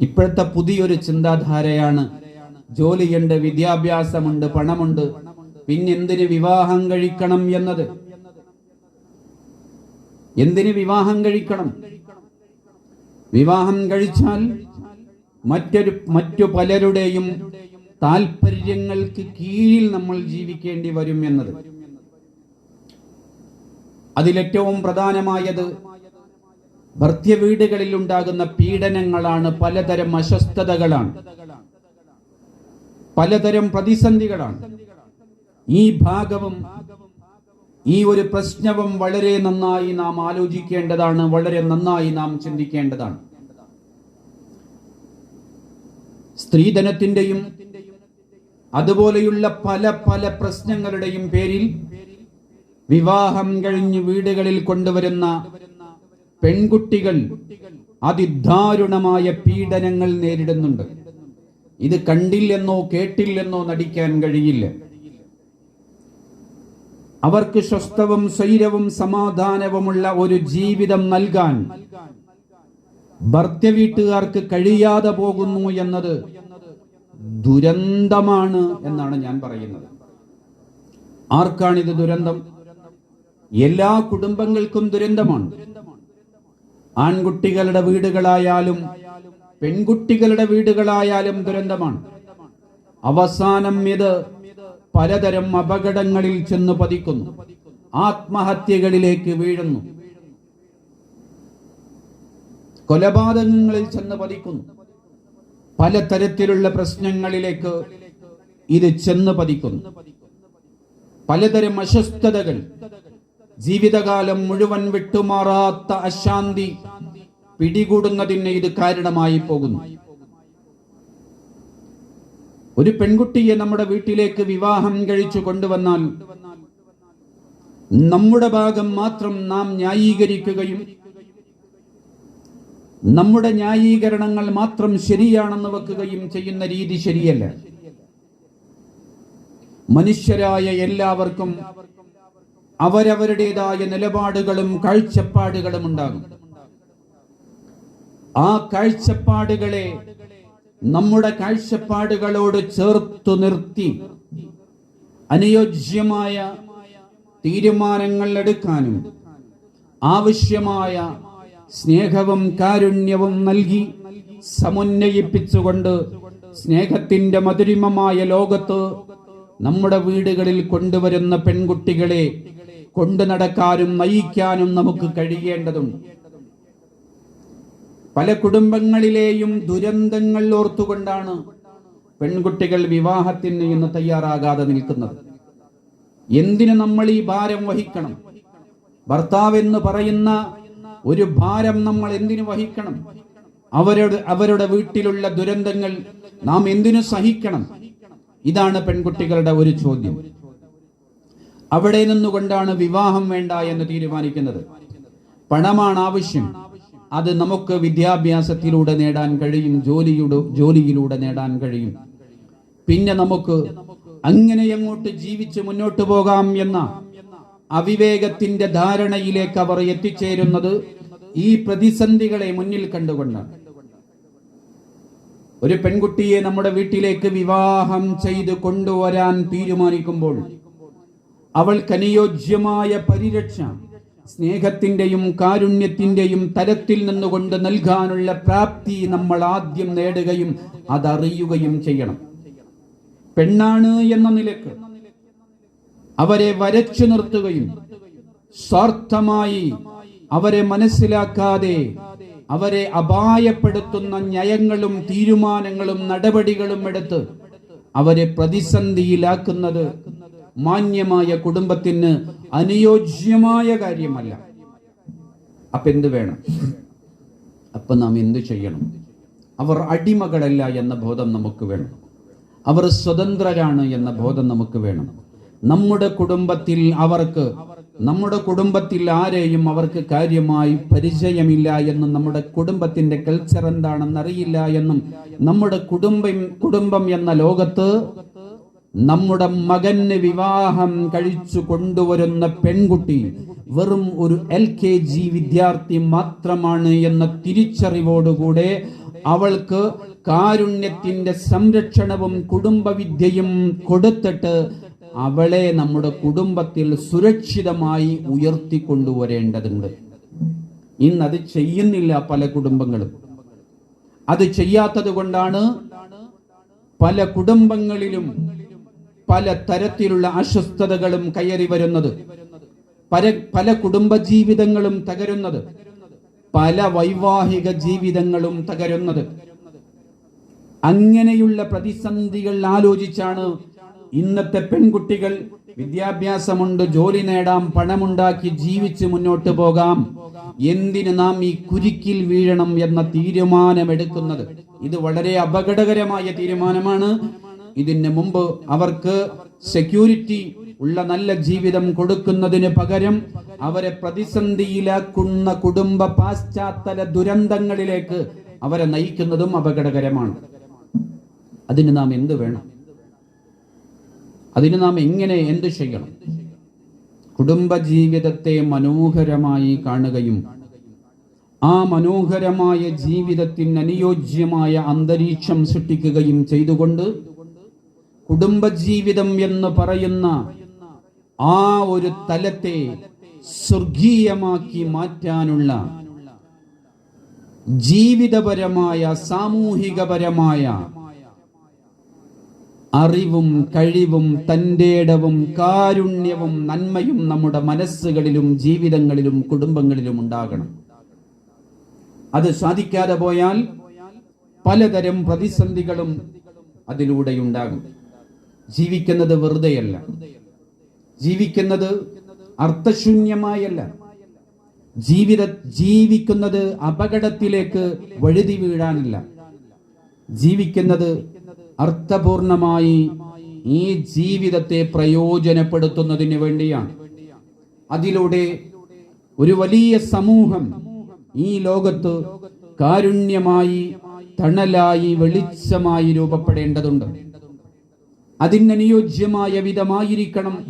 ഇപ്പോഴത്തെ പുതിയൊരു ചിന്താധാരയാണ് ജോലിയുണ്ട് വിദ്യാഭ്യാസമുണ്ട് പണമുണ്ട്. പിന്നെന്തിന് വിവാഹം കഴിക്കണം എന്നത്? എന്തിന് വിവാഹം കഴിക്കണം? വിവാഹം കഴിച്ചാൽ മറ്റൊരു മറ്റു പലരുടെയും താല്പര്യങ്ങൾക്ക് കീഴിൽ നമ്മൾ ജീവിക്കേണ്ടി വരും എന്നത്. അതിലേറ്റവും പ്രധാനമായത് ഭർത്തൃ വീടുകളിൽ ഉണ്ടാകുന്ന പീഡനങ്ങളാണ് പലതരം അസ്വസ്ഥതകളാണ്. പലതരം പ്രതിസന്ധികളാണ്. ഈ ഭാഗവും ഈ ഒരു പ്രശ്നവും വളരെ നന്നായി നാം ആലോചിക്കേണ്ടതാണ് വളരെ നന്നായി നാം ചിന്തിക്കേണ്ടതാണ്. സ്ത്രീധനത്തിന്റെയും അതുപോലെയുള്ള പല പല പ്രശ്നങ്ങളുടെയും പേരിൽ വിവാഹം കഴിഞ്ഞ് വീടുകളിൽ കൊണ്ടുവരുന്ന പെൺകുട്ടികൾ അതിദാരുണമായ പീഡനങ്ങൾ നേരിടുന്നുണ്ട്. ഇത് കണ്ടില്ലെന്നോ കേട്ടില്ലെന്നോ നടിക്കാൻ കഴിയില്ല. അവർക്ക് സ്വസ്ഥവും സ്വൈരവും സമാധാനവുമുള്ള ഒരു ജീവിതം നൽകാൻ ഭർത്തൃ വീട്ടുകാർക്ക് കഴിയാതെ പോകുന്നു എന്നത് ദുരന്തമാണ് എന്നാണ് ഞാൻ പറയുന്നത്. ആർക്കാണിത് ദുരന്തം? എല്ലാ കുടുംബങ്ങൾക്കും ദുരന്തമാണ്. ആൺകുട്ടികളുടെ വീടുകളായാലും പെൺകുട്ടികളുടെ വീടുകളായാലും ദുരന്തമാണ്. അവസാനം ഇത് പലതരം അപകടങ്ങളിൽ ചെന്ന് പതിക്കുന്നു. ആത്മഹത്യകളിലേക്ക് വീഴുന്നു. കൊലപാതകങ്ങളിൽ ചെന്ന് പതിക്കുന്നു. പലതരത്തിലുള്ള പ്രശ്നങ്ങളിലേക്ക് ഇത് ചെന്ന് പതിക്കുന്നു. പലതരം അസ്വസ്ഥതകൾ ജീവിതകാലം മുഴുവൻ വിട്ടുമാറാത്ത അശാന്തി പിടികൂടുന്നതിന് ഇത് കാരണമായി പോകുന്നു. ഒരു പെൺകുട്ടിയെ നമ്മുടെ വീട്ടിലേക്ക് വിവാഹം കഴിച്ചു കൊണ്ടുവന്നാൽ നമ്മുടെ ഭാഗം മാത്രം നാം ന്യായീകരിക്കുകയും നമ്മുടെ ന്യായീകരണങ്ങൾ മാത്രം ശരിയാണെന്ന് വെക്കുകയും ചെയ്യുന്ന രീതി ശരിയല്ല. മനുഷ്യരായ എല്ലാവർക്കും അവരവരുടേതായ നിലപാടുകളും കാഴ്ചപ്പാടുകളും ഉണ്ടാകും. ആ കാഴ്ചപ്പാടുകളെ നമ്മുടെ കാഴ്ചപ്പാടുകളോട് ചേർത്തു നിർത്തി അനുയോജ്യമായ തീരുമാനങ്ങൾ എടുക്കാനും ആവശ്യമായ സ്നേഹവും കാരുണ്യവും നൽകി സമുന്നയിപ്പിച്ചുകൊണ്ട് സ്നേഹത്തിന്റെ മധുരിമമായ ലോകത്ത് നമ്മുടെ വീടുകളിൽ കൊണ്ടുവരുന്ന പെൺകുട്ടികളെ കൊണ്ടു നടക്കാനും നയിക്കാനും നമുക്ക് കഴിയേണ്ടതുണ്ട്. പല കുടുംബങ്ങളിലെയും ദുരന്തങ്ങൾ ഓർത്തുകൊണ്ടാണ് പെൺകുട്ടികൾ വിവാഹത്തിന് ഇന്ന് തയ്യാറാകാതെ നിൽക്കുന്നത്. എന്തിനു നമ്മൾ ഈ ഭാരം വഹിക്കണം? ഭർത്താവ് എന്ന് പറയുന്ന ഒരു ഭാരം നമ്മൾ എന്തിനു വഹിക്കണം? അവരുടെ അവരുടെ വീട്ടിലുള്ള ദുരന്തങ്ങൾ നാം എന്തിനു സഹിക്കണം? ഇതാണ് പെൺകുട്ടികളുടെ ഒരു ചോദ്യം. അവിടെ നിന്നുകൊണ്ടാണ് വിവാഹം വേണ്ട എന്ന് തീരുമാനിക്കുന്നത്. പണമാണ് ആവശ്യം. അത് നമുക്ക് വിദ്യാഭ്യാസത്തിലൂടെ നേടാൻ കഴിയും ജോലിയുടെ ജോലിയിലൂടെ നേടാൻ കഴിയും. പിന്നെ നമുക്ക് അങ്ങനെ അങ്ങോട്ട് ജീവിച്ച് മുന്നോട്ട് പോകാം എന്ന അവിവേകത്തിന്റെ ധാരണയിലേക്ക് അവർ എത്തിച്ചേരുന്നത് ഈ പ്രതിസന്ധികളെ മുന്നിൽ കണ്ടുകൊണ്ടാണ്. ഒരു പെൺകുട്ടിയെ നമ്മുടെ വീട്ടിലേക്ക് വിവാഹം ചെയ്ത് കൊണ്ടുവരാൻ തീരുമാനിക്കുമ്പോൾ അവൾക്ക് അനുയോജ്യമായ പരിരക്ഷ സ്നേഹത്തിന്റെയും കാരുണ്യത്തിന്റെയും തലത്തിൽ നിന്നുകൊണ്ട് നൽകാനുള്ള പ്രാപ്തി നമ്മൾ ആദ്യം നേടുകയും അതറിയുകയും ചെയ്യണം. പെണ്ണാണ് എന്ന നിലയ്ക്ക് അവരെ വരച്ചു നിർത്തുകയും സ്വാർത്ഥമായി അവരെ മനസ്സിലാക്കാതെ അവരെ അപായപ്പെടുത്തുന്ന നയങ്ങളും തീരുമാനങ്ങളും നടപടികളും എടുത്ത് അവരെ പ്രതിസന്ധിയിലാക്കുന്നത് മാന്യമായ കുടുംബത്തിന് അനുയോജ്യമായ കാര്യമല്ല. അപ്പൊ എന്ത് വേണം? അപ്പൊ നാം എന്ത് ചെയ്യണം? അവർ അടിമകളല്ല എന്ന ബോധം നമുക്ക് വേണം. അവർ സ്വതന്ത്രരാണ് എന്ന ബോധം നമുക്ക് വേണം. നമ്മുടെ കുടുംബത്തിൽ അവർക്ക് നമ്മുടെ കുടുംബത്തിൽ ആരെയും അവർക്ക് കാര്യമായി പരിചയമില്ല എന്നും നമ്മുടെ കുടുംബത്തിന്റെ കൾച്ചർ എന്താണെന്ന് അറിയില്ല എന്നും നമ്മുടെ കുടുംബം കുടുംബം എന്ന ലോകത്ത് നമ്മുടെ മകന് വിവാഹം കഴിച്ചു കൊണ്ടുവരുന്ന പെൺകുട്ടി വെറും ഒരു എൽ കെ ജി വിദ്യാർത്ഥി മാത്രമാണ് എന്ന തിരിച്ചറിവോടുകൂടെ അവൾക്ക് കാരുണ്യത്തിന്റെ സംരക്ഷണവും കുടുംബവിദ്യയും കൊടുത്തിട്ട് അവളെ നമ്മുടെ കുടുംബത്തിൽ സുരക്ഷിതമായി ഉയർത്തിക്കൊണ്ടുവരേണ്ടതുണ്ട്. ഇന്ന് അത് ചെയ്യുന്നില്ല പല കുടുംബങ്ങളും. അത് ചെയ്യാത്തത് കൊണ്ടാണ് പല കുടുംബങ്ങളിലും പല തരത്തിലുള്ള അസ്വസ്ഥതകളും കയറി വരുന്നത്. പല പല കുടുംബജീവിതങ്ങളും തകരുന്നത്. പല വൈവാഹിക ജീവിതങ്ങളും തകരുന്നത്. അങ്ങനെയുള്ള പ്രതിസന്ധികൾ ആലോചിച്ചാണ് ഇന്നത്തെ പെൺകുട്ടികൾ വിദ്യാഭ്യാസമുണ്ട് ജോലി നേടാം പണമുണ്ടാക്കി ജീവിച്ച് മുന്നോട്ട് പോകാം. എന്തിന് നാം ഈ കുരുക്കിൽ വീഴണം എന്ന തീരുമാനമെടുക്കുന്നത്? ഇത് വളരെ അപകടകരമായ തീരുമാനമാണ്. ഇതിന് മുമ്പ് അവർക്ക് സെക്യൂരിറ്റി ഉള്ള നല്ല ജീവിതം കൊടുക്കുന്നതിന് പകരം അവരെ പ്രതിസന്ധിയിലാക്കുന്ന കുടുംബ പാശ്ചാത്തല ദുരന്തങ്ങളിലേക്ക് അവരെ നയിക്കുന്നതും അപകടകരമാണ്. അതിന് നാം എന്ത് വേണം? അതിന് നാം എങ്ങനെ എന്ത് ചെയ്യണം? കുടുംബ ജീവിതത്തെ മനോഹരമായി കാണുകയും ആ മനോഹരമായ ജീവിതത്തിന് അനുയോജ്യമായ അന്തരീക്ഷം സൃഷ്ടിക്കുകയും ചെയ്തുകൊണ്ട് കുടുംബജീവിതം എന്ന് പറയുന്ന ആ ഒരു തലത്തെ സ്വർഗീയമാക്കി മാറ്റാനുള്ള ജീവിതപരമായ സാമൂഹികപരമായ അറിവും കഴിവും തന്റെടവും കാരുണ്യവും നന്മയും നമ്മുടെ മനസ്സുകളിലും ജീവിതങ്ങളിലും കുടുംബങ്ങളിലും ഉണ്ടാകണം. അത് സാധിക്കാതെ പോയാൽ പലതരം പ്രതിസന്ധികളും അതിലൂടെയുണ്ടാകും ജീവിക്കുന്നത് വെറുതെയല്ല. ജീവിക്കുന്നത് അർത്ഥശൂന്യമായല്ല. ജീവിത ജീവിക്കുന്നത് അപകടത്തിലേക്ക് വഴുതി വീഴാനല്ല. ജീവിക്കുന്നത് അർത്ഥപൂർണമായി ഈ ജീവിതത്തെ പ്രയോജനപ്പെടുത്തുന്നതിന് വേണ്ടിയാണ്. അതിലൂടെ ഒരു വലിയ സമൂഹം ഈ ലോകത്ത് കാരുണ്യമായി തണലായി വെളിച്ചമായി രൂപപ്പെടേണ്ടതുണ്ട്. അതിനനുയോജ്യമായ വിധമായിരിക്കണം.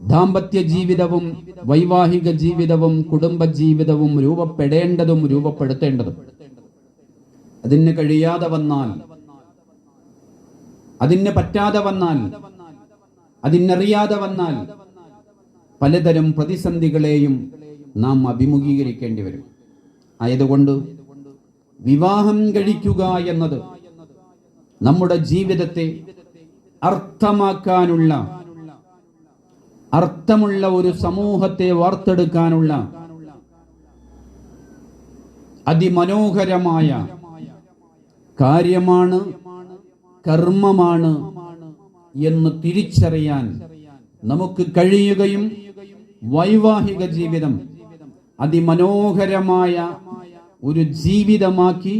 ദാമ്പത്യ ജീവിതവും വൈവാഹിക ജീവിതവും കുടുംബ ജീവിതവും രൂപപ്പെടേണ്ടതും രൂപപ്പെടുത്തേണ്ടതും. അതിന് കഴിയാതെ വന്നാൽ അതിന് പറ്റാതെ വന്നാൽ അതിനറിയാതെ വന്നാൽ പലതരം പ്രതിസന്ധികളെയും നാം അഭിമുഖീകരിക്കേണ്ടി വരും. ആയതുകൊണ്ട് വിവാഹം കഴിക്കുക എന്നത് നമ്മുടെ ജീവിതത്തെ അർത്ഥമാക്കാനുള്ള അർത്ഥമുള്ള ഒരു സമൂഹത്തെ വാർത്തെടുക്കാനുള്ള അതിമനോഹരമായ കാര്യമാണ് കർമ്മമാണ് എന്ന് തിരിച്ചറിയാൻ നമുക്ക് കഴിയുകയും വൈവാഹിക ജീവിതം അതിമനോഹരമായ ഒരു ജീവിതമാക്കി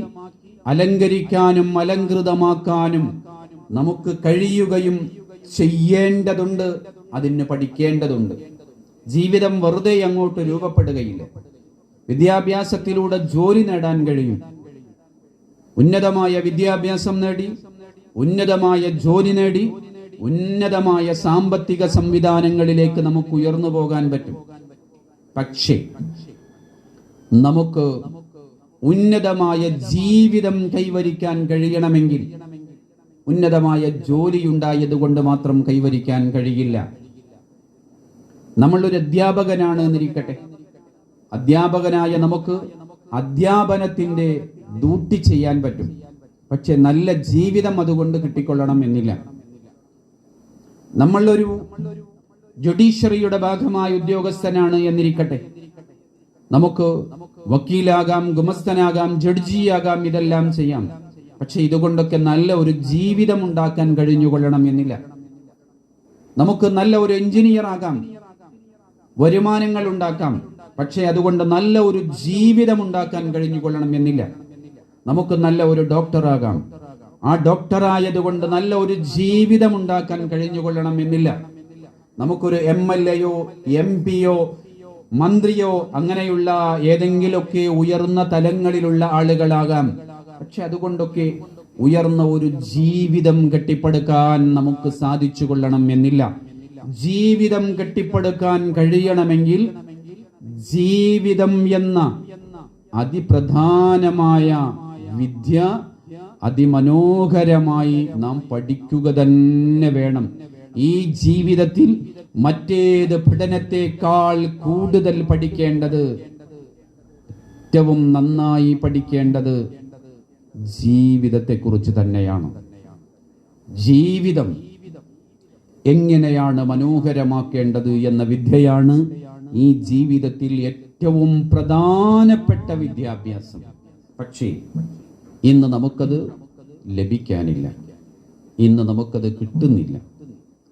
അലങ്കരിക്കാനും അലങ്കൃതമാക്കാനും നമുക്ക് കഴിയുകയും ചെയ്യേണ്ടതുണ്ട് അതിന് പഠിക്കേണ്ടതുണ്ട്. ജീവിതം വെറുതെ അങ്ങോട്ട് രൂപപ്പെടുകയില്ല. വിദ്യാഭ്യാസത്തിലൂടെ ജോലി നേടാൻ കഴിയും. ഉന്നതമായ വിദ്യാഭ്യാസം നേടി ഉന്നതമായ ജോലി നേടി ഉന്നതമായ സാമ്പത്തിക സംവിധാനങ്ങളിലേക്ക് നമുക്ക് ഉയർന്നു പോകാൻ പറ്റും. പക്ഷേ നമുക്ക് ഉന്നതമായ ജീവിതം കൈവരിക്കാൻ കഴിയണമെങ്കിൽ ഉന്നതമായ ജോലിയുണ്ടായത് കൊണ്ട് മാത്രം കൈവരിക്കാൻ കഴിയില്ല. നമ്മളൊരു അധ്യാപകനാണ് എന്നിരിക്കട്ടെ. അധ്യാപകനായ നമുക്ക് അധ്യാപനത്തിന്റെ ഡ്യൂട്ടി ചെയ്യാൻ പറ്റും. പക്ഷെ നല്ല ജീവിതം അതുകൊണ്ട് കിട്ടിക്കൊള്ളണം എന്നില്ല. നമ്മളൊരു ജുഡീഷ്യറിയുടെ ഭാഗമായ ഉദ്യോഗസ്ഥനാണ് എന്നിരിക്കട്ടെ. നമുക്ക് വക്കീലാകാം ഗുമസ്തനാകാം ജഡ്ജിയാകാം ഇതെല്ലാം ചെയ്യാം. പക്ഷെ ഇതുകൊണ്ടൊക്കെ നല്ല ഒരു ജീവിതം ഉണ്ടാക്കാൻ കഴിഞ്ഞുകൊള്ളണം എന്നില്ല. നമുക്ക് നല്ല ഒരു എഞ്ചിനീയർ ആകാം വരുമാനങ്ങൾ ഉണ്ടാക്കാം പക്ഷേ അതുകൊണ്ട് നല്ല ഒരു ജീവിതം ഉണ്ടാക്കാൻ കഴിഞ്ഞുകൊള്ളണം എന്നില്ല. നമുക്ക് നല്ല ഒരു ഡോക്ടർ ആകാം. ആ ഡോക്ടർ ആയതുകൊണ്ട് നല്ല ഒരു ജീവിതം ഉണ്ടാക്കാൻ കഴിഞ്ഞുകൊള്ളണം എന്നില്ല. നമുക്കൊരു എം എൽ എയോ എം പിയോ മന്ത്രിയോ അങ്ങനെയുള്ള ഏതെങ്കിലുമൊക്കെ ഉയർന്ന തലങ്ങളിലുള്ള ആളുകളാകാം. പക്ഷെ അതുകൊണ്ടൊക്കെ ഉയർന്ന ഒരു ജീവിതം കെട്ടിപ്പടുക്കാൻ നമുക്ക് സാധിച്ചു കൊള്ളണം എന്നില്ല. ജീവിതം കെട്ടിപ്പടുക്കാൻ കഴിയണമെങ്കിൽ ജീവിതം എന്ന അതിപ്രധാനമായ വിദ്യ അതിമനോഹരമായി നാം പഠിക്കുക തന്നെ വേണം. ഈ ജീവിതത്തിൽ മറ്റേത് പഠനത്തെക്കാൾ കൂടുതൽ പഠിക്കേണ്ടത് ഏറ്റവും നന്നായി പഠിക്കേണ്ടത് ജീവിതത്തെക്കുറിച്ച് തന്നെയാണ്. ജീവിതം എങ്ങനെയാണ് മനോഹരമാക്കേണ്ടത് എന്ന വിദ്യയാണ് ഈ ജീവിതത്തിൽ ഏറ്റവും പ്രധാനപ്പെട്ട വിദ്യാഭ്യാസം. പക്ഷേ ഇന്ന് നമുക്കത് ലഭിക്കാനില്ല. ഇന്ന് നമുക്കത് കിട്ടുന്നില്ല.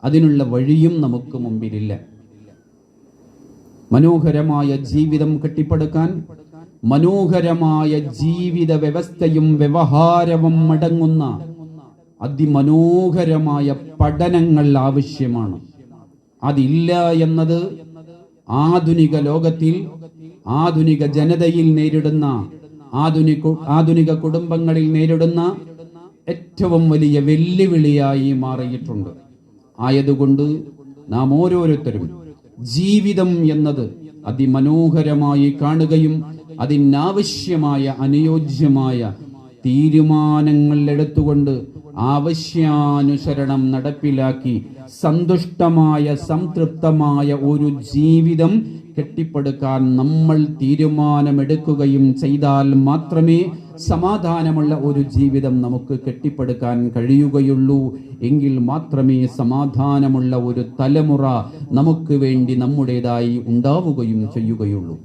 അതിനുള്ള വഴിയും നമുക്ക് മുമ്പിലില്ല. മനോഹരമായ ജീവിതം കെട്ടിപ്പടുക്കാൻ മനോഹരമായ ജീവിത വ്യവസ്ഥയും വ്യവഹാരവും അടങ്ങുന്ന അതിമനോഹരമായ പഠനങ്ങൾ ആവശ്യമാണ്. അതില്ല എന്നത് ആധുനിക ലോകത്തിൽ ആധുനിക ജനതയിൽ നേരിടുന്ന ആധുനിക ആധുനിക കുടുംബങ്ങളിൽ നേരിടുന്ന ഏറ്റവും വലിയ വെല്ലുവിളിയായി മാറിയിട്ടുണ്ട്. ആയതുകൊണ്ട് നാം ഓരോരുത്തരും ജീവിതം എന്നത് അതിമനോഹരമായി കാണുകയും അതിനാവശ്യമായ അനുയോജ്യമായ തീരുമാനങ്ങൾ എടുത്തുകൊണ്ട് ആവശ്യാനുസരണം നടപ്പിലാക്കി സന്തുഷ്ടമായ സംതൃപ്തമായ ഒരു ജീവിതം കെട്ടിപ്പടുക്കാൻ നമ്മൾ തീരുമാനമെടുക്കുകയും ചെയ്താൽ മാത്രമേ സമാധാനമുള്ള ഒരു ജീവിതം നമുക്ക് കെട്ടിപ്പടുക്കാൻ കഴിയുകയുള്ളൂ. എങ്കിൽ മാത്രമേ സമാധാനമുള്ള ഒരു തലമുറ നമുക്ക് വേണ്ടി നമ്മുടേതായി ഉണ്ടാവുകയും ചെയ്യുകയുള്ളൂ.